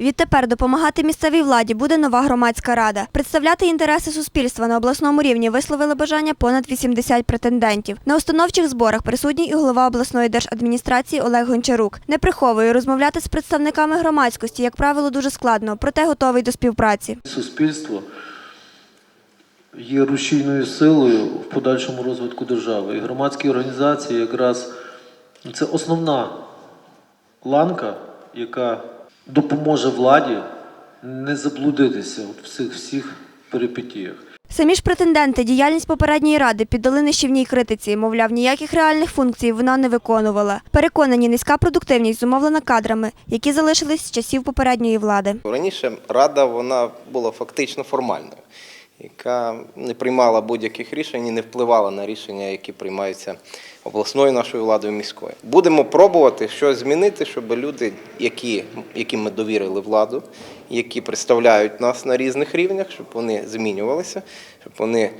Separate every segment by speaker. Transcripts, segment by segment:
Speaker 1: Відтепер допомагати місцевій владі буде нова громадська рада. Представляти інтереси суспільства на обласному рівні висловили бажання понад 80 претендентів. На установчих зборах присутній і голова обласної держадміністрації Олег Гончарук. Не приховує розмовляти з представниками громадськості, як правило, дуже складно, проте готовий до співпраці.
Speaker 2: Суспільство є рушійною силою в подальшому розвитку держави. І громадські організації якраз це основна ланка, яка допоможе владі не заблудитися в цих всіх перипетіях.
Speaker 1: Самі ж претенденти діяльність попередньої ради піддали нищівній критиці, мовляв, ніяких реальних функцій вона не виконувала. Переконані, низька продуктивність зумовлена кадрами, які залишились з часів попередньої влади.
Speaker 3: Раніше рада вона була фактично формальною, яка не приймала будь-яких рішень і не впливала на рішення, які приймаються обласною нашою владою міською. Будемо пробувати щось змінити, щоб люди, які, яким ми довірили владу, які представляють нас на різних рівнях, щоб вони змінювалися, щоб вони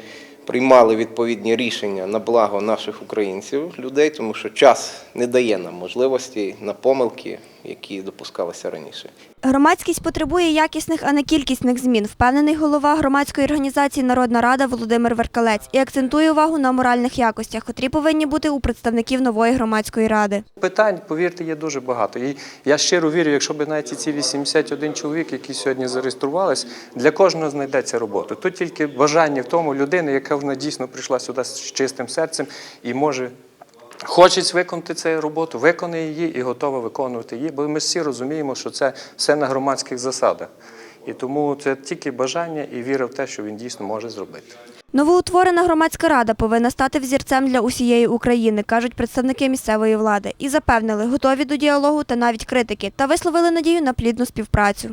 Speaker 3: приймали відповідні рішення на благо наших українців, людей, тому що час не дає нам можливості на помилки, які допускалися раніше.
Speaker 1: Громадськість потребує якісних, а не кількісних змін, впевнений голова громадської організації Народна Рада Володимир Веркалець і акцентує увагу на моральних якостях, котрі повинні бути у представників нової громадської ради.
Speaker 4: Питань, повірте, є дуже багато. І я щиро вірю, якщо б навіть ці 81 чоловік, які сьогодні зареєструвались, для кожного знайдеться робота. Тут тільки бажання в тому людини, яка вона дійсно прийшла сюди з чистим серцем і може. Хоче виконати цю роботу, виконає її і готова виконувати її, бо ми всі розуміємо, що це все на громадських засадах. І тому це тільки бажання і віра в те, що він дійсно може зробити.
Speaker 1: Новоутворена громадська рада повинна стати взірцем для усієї України, кажуть представники місцевої влади, і запевнили, готові до діалогу та навіть критики, та висловили надію на плідну співпрацю.